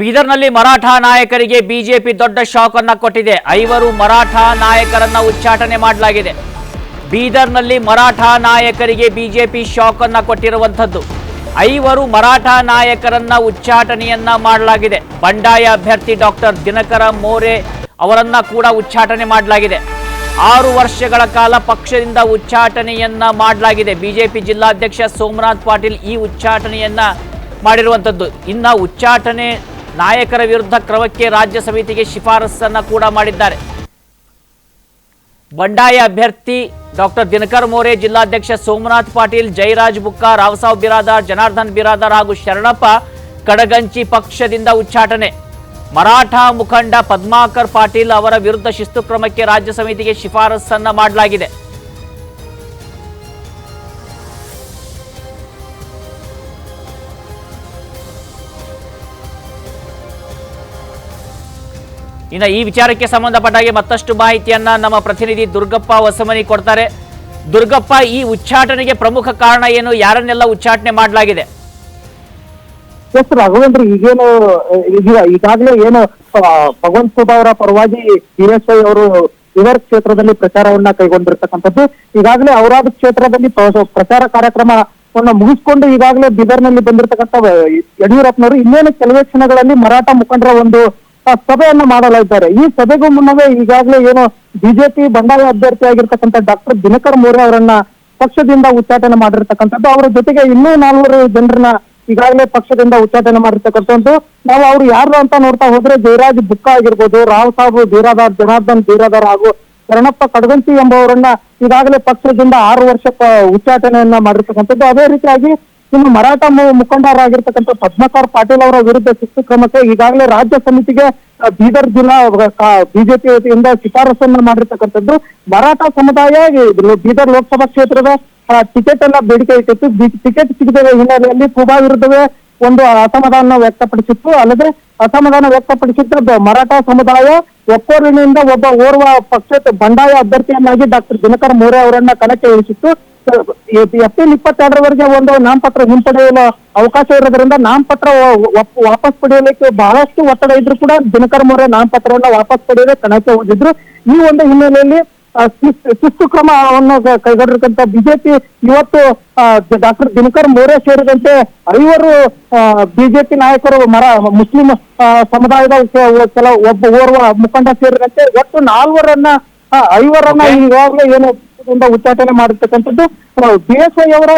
ಬೀದರ್ನಲ್ಲಿ ಮರಾಠ ನಾಯಕರಿಗೆ ಬಿಜೆಪಿ ದೊಡ್ಡ ಶಾಕ್ ಅನ್ನ ಕೊಟ್ಟಿದೆ. ಐವರು ಮರಾಠ ನಾಯಕರನ್ನ ಉಚ್ಚಾಟನೆ ಮಾಡಲಾಗಿದೆ. ಬೀದರ್ನಲ್ಲಿ ಮರಾಠ ನಾಯಕರಿಗೆ ಬಿಜೆಪಿ ಶಾಕ್ ಅನ್ನ ಕೊಟ್ಟಿರುವಂಥದ್ದು. ಐವರು ಮರಾಠ ನಾಯಕರನ್ನ ಉಚ್ಚಾಟನೆಯನ್ನ ಮಾಡಲಾಗಿದೆ. ಬಂಡಾಯ ಅಭ್ಯರ್ಥಿ ಡಾಕ್ಟರ್ ದಿನಕರ ಮೋರೆ ಅವರನ್ನ ಕೂಡ ಉಚ್ಚಾಟನೆ ಮಾಡಲಾಗಿದೆ. ಆರು ವರ್ಷಗಳ ಕಾಲ ಪಕ್ಷದಿಂದ ಉಚ್ಚಾಟನೆಯನ್ನ ಮಾಡಲಾಗಿದೆ. ಬಿಜೆಪಿ ಜಿಲ್ಲಾಧ್ಯಕ್ಷ ಸೋಮನಾಥ್ ಪಾಟೀಲ್ ಈ ಉಚ್ಚಾಟನೆಯನ್ನ ಮಾಡಿರುವಂಥದ್ದು. ಇನ್ನು ಉಚ್ಚಾಟನೆ ನಾಯಕರ ವಿರುದ್ಧ ಕ್ರಮಕ್ಕೆ ರಾಜ್ಯ ಸಮಿತಿಗೆ ಶಿಫಾರಸನ್ನ ಕೂಡ ಮಾಡಿದ್ದಾರೆ. ಬಂಡಾಯ ಅಭ್ಯರ್ಥಿ ಡಾಕ್ಟರ್ ದಿನಕರ್ ಮೋರೆ, ಜಿಲ್ಲಾಧ್ಯಕ್ಷ ಸೋಮನಾಥ್ ಪಾಟೀಲ್ ಜಯರಾಜ್ ಬುಕ್ಕ, ರಾವಸಾವ್ ಬಿರಾದಾರ್, ಜನಾರ್ದನ್ ಬಿರಾದಾರ್ ಹಾಗೂ ಶರಣಪ್ಪ ಕಡಗಂಚಿ ಪಕ್ಷದಿಂದ ಉಚ್ಚಾಟನೆ. ಮರಾಠ ಮುಖಂಡ ಪದ್ಮಾಕರ್ ಪಾಟೀಲ್ ಅವರ ವಿರುದ್ಧ ಶಿಸ್ತು ಕ್ರಮಕ್ಕೆ ರಾಜ್ಯ ಸಮಿತಿಗೆ ಶಿಫಾರಸನ್ನ ಮಾಡಲಾಗಿದೆ. ಇನ್ನು ಈ ವಿಚಾರಕ್ಕೆ ಸಂಬಂಧಪಟ್ಟ ಹಾಗೆ ಮತ್ತಷ್ಟು ಮಾಹಿತಿಯನ್ನ ನಮ್ಮ ಪ್ರತಿನಿಧಿ ದುರ್ಗಪ್ಪ ಹೊಸಮನಿ ಕೊಡ್ತಾರೆ. ದುರ್ಗಪ್ಪ, ಈ ಉಚ್ಚಾಟನೆಗೆ ಪ್ರಮುಖ ಕಾರಣ ಏನು? ಯಾರನ್ನೆಲ್ಲ ಉಚ್ಚಾಟನೆ ಮಾಡಲಾಗಿದೆ? ಎಸ್ ರಾಘವೇಂದ್ರ, ಈಗೇನು ಈಗಾಗಲೇ ಏನು ಭಗವಂತ ಖುಬ ಅವರ ಪರವಾಗಿ ಬಿಎಸ್ವೈ ಅವರು ಇವರ ಕ್ಷೇತ್ರದಲ್ಲಿ ಪ್ರಚಾರವನ್ನ ಕೈಗೊಂಡಿರ್ತಕ್ಕಂಥದ್ದು. ಈಗಾಗಲೇ ಅವರಾದ ಕ್ಷೇತ್ರದಲ್ಲಿ ಪ್ರಚಾರ ಕಾರ್ಯಕ್ರಮವನ್ನ ಮುಗಿಸ್ಕೊಂಡು ಈಗಾಗಲೇ ಬಿದರ್ನಲ್ಲಿ ಬಂದಿರತಕ್ಕಂಥ ಯಡಿಯೂರಪ್ಪನವರು ಇನ್ನೇನು ಕೆಲವೇ ಕ್ಷಣಗಳಲ್ಲಿ ಮರಾಠ ಮುಖಂಡರ ಒಂದು ಸಭೆಯನ್ನ ಮಾಡಲಿದ್ದಾರೆ ಈ ಸಭೆಗೂ ಮುನ್ನವೇ ಈಗಾಗಲೇ ಏನು ಬಿಜೆಪಿ ಬಂಡಾಯ ಅಭ್ಯರ್ಥಿ ಆಗಿರ್ತಕ್ಕಂಥ ಡಾಕ್ಟರ್ ದಿನಕರ್ ಮೋರೆ ಅವರನ್ನ ಪಕ್ಷದಿಂದ ಉಚ್ಚಾಟನೆ ಮಾಡಿರ್ತಕ್ಕಂಥದ್ದು. ಅವರ ಜೊತೆಗೆ ಇನ್ನೂ ನಾಲ್ವರು ಜನರನ್ನ ಈಗಾಗಲೇ ಪಕ್ಷದಿಂದ ಉಚ್ಚಾಟನೆ ಮಾಡಿರ್ತಕ್ಕಂಥದ್ದು. ನಾವು ಅವ್ರು ಯಾರು ಅಂತ ನೋಡ್ತಾ ಹೋದ್ರೆ ಜಯರಾಜ್ ಬುಕ್ಕ ಆಗಿರ್ಬೋದು, ರಾವ್ ಸಾಬು ಬೀರಾದಾರ್ ಜನಾರ್ದನ್ ಬೀರಾದಾರ್ ಹಾಗೂ ಶರಣಪ್ಪ ಕಡಗಂತಿ ಎಂಬವರನ್ನ ಈಗಾಗಲೇ ಪಕ್ಷದಿಂದ ಆರು ವರ್ಷ ಉಚ್ಚಾಟನೆಯನ್ನ ಮಾಡಿರ್ತಕ್ಕಂಥದ್ದು. ಅದೇ ರೀತಿಯಾಗಿ ಇನ್ನು ಮರಾಠ ಮುಖಂಡರಾಗಿರ್ತಕ್ಕಂಥ ಪದ್ಮಕರ್ ಪಾಟೀಲ್ ಅವರ ವಿರುದ್ಧ ಶಿಸ್ತು ಕ್ರಮಕ್ಕೆ ಈಗಾಗಲೇ ರಾಜ್ಯ ಸಮಿತಿಗೆ ಬೀದರ್ ಜಿಲ್ಲಾ ಬಿಜೆಪಿ ವತಿಯಿಂದ ಶಿಫಾರಸನ್ನು ಮಾಡಿರ್ತಕ್ಕಂಥದ್ದು ಮರಾಠ ಸಮುದಾಯ ಬೀದರ್ ಲೋಕಸಭಾ ಕ್ಷೇತ್ರದ ಟಿಕೆಟ್ ಅನ್ನ ಬೇಡಿಕೆ ಇಟ್ಟಿತ್ತು. ಟಿಕೆಟ್ ಸಿಗದ ಹಿನ್ನೆಲೆಯಲ್ಲಿ ಕುಬಾ ವಿರುದ್ಧವೇ ಒಂದು ಅಸಮಾಧಾನ ವ್ಯಕ್ತಪಡಿಸಿತ್ತು. ಅಲ್ಲದೆ ಅಸಮಾಧಾನ ವ್ಯಕ್ತಪಡಿಸಿದ್ದ ಬ- ಮರಾಠ ಸಮುದಾಯ ಒಕ್ಕೋರಿನಿಂದ ಒಬ್ಬ ಓರ್ವ ಪಕ್ಷದ ಬಂಡಾಯ ಅಭ್ಯರ್ಥಿಯನ್ನಾಗಿ ಡಾಕ್ಟರ್ ದಿನಕರ್ ಮೋರೆ ಅವರನ್ನ ಕಣಕ್ಕೆ ಇಳಿಸಿತ್ತು. ಏಪ್ರಿಲ್ ಇಪ್ಪತ್ತೆರಡರವರೆಗೆ ಒಂದು ನಾಮಪತ್ರ ಹಿಂಪಡೆಯಲು ಅವಕಾಶ ಇರೋದ್ರಿಂದ ನಾಮಪತ್ರ ವಾಪಸ್ ಪಡೆಯಲಿಕ್ಕೆ ಬಹಳಷ್ಟು ಒತ್ತಡ ಇದ್ರು ಕೂಡ ದಿನಕರ್ ಮೋರೆ ನಾಮಪತ್ರವನ್ನ ವಾಪಸ್ ಪಡೆಯದೆ ಕಣಕ್ಕೆ ಹೋಗಿದ್ರು ಈ ಒಂದು ಹಿನ್ನೆಲೆಯಲ್ಲಿ ಶಿಸ್ತು ಕ್ರಮವನ್ನು ಕೈಗೊಂಡಿರ್ತಕ್ಕಂಥ ಬಿಜೆಪಿ ಇವತ್ತು ಡಾಕ್ಟರ್ ದಿನಕರ್ ಮೋರೆ ಸೇರಿದಂತೆ ಐವರು ಬಿಜೆಪಿ ನಾಯಕರು ಮರ ಮುಸ್ಲಿಂ ಸಮುದಾಯದ ಕೆಲ- ಕೆಲ ಒಬ್ಬ ಓರ್ವ ಮುಖಂಡ ಸೇರಿದಂತೆ ಒಟ್ಟು ನಾಲ್ವರನ್ನ ಐವರನ್ನ. ಈಗಾಗಲೇ ಏನು ಪಕ್ಷದಿಂದ ಉಚ್ಚಾಟನೆ ಮಾಡಿರ್ತಕ್ಕಂಥದ್ದು ಬಿಎಸ್ವೈ ಅವರ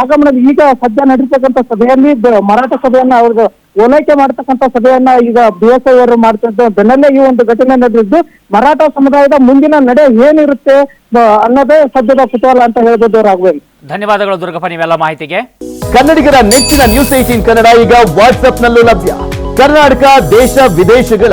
ಆಗಮನದ ಈಗ ಸದ್ಯ ನಡೀತಕ್ಕಂಥ ಸಭೆಯಲ್ಲಿ ಮರಾಠ ಸಭೆಯನ್ನ ಅವ್ರಿಗೆ ಓಲೈಕೆ ಮಾಡ್ತಕ್ಕಂಥ ಸಭೆಯನ್ನ ಈಗ ಬಿಎಸ್ವೈ ಅವರು ಮಾಡ್ತಕ್ಕಂಥ ಬೆನ್ನಲ್ಲೇ ಈ ಒಂದು ಘಟನೆ ನಡೆದಿದ್ದು ಮರಾಠ ಸಮುದಾಯದ ಮುಂದಿನ ನಡೆ ಏನಿರುತ್ತೆ ಅನ್ನೋದೇ ಸದ್ಯದ ಕುತೂಹಲ ಅಂತ ಹೇಳ್ಬೋದು ರಾಘವೇಂದ್ರ. ಧನ್ಯವಾದಗಳು ದುರ್ಗಪ್ಪ ನೀವೆಲ್ಲ ಮಾಹಿತಿಗೆ. ಕನ್ನಡಿಗರ ನೆಚ್ಚಿನ ನ್ಯೂಸ್ ಏಟೀನ್ ಕನ್ನಡ ಈಗ ವಾಟ್ಸ್ಆಪ್ನಲ್ಲೂ ಲಭ್ಯ. ಕರ್ನಾಟಕ ದೇಶ ವಿದೇಶಗಳ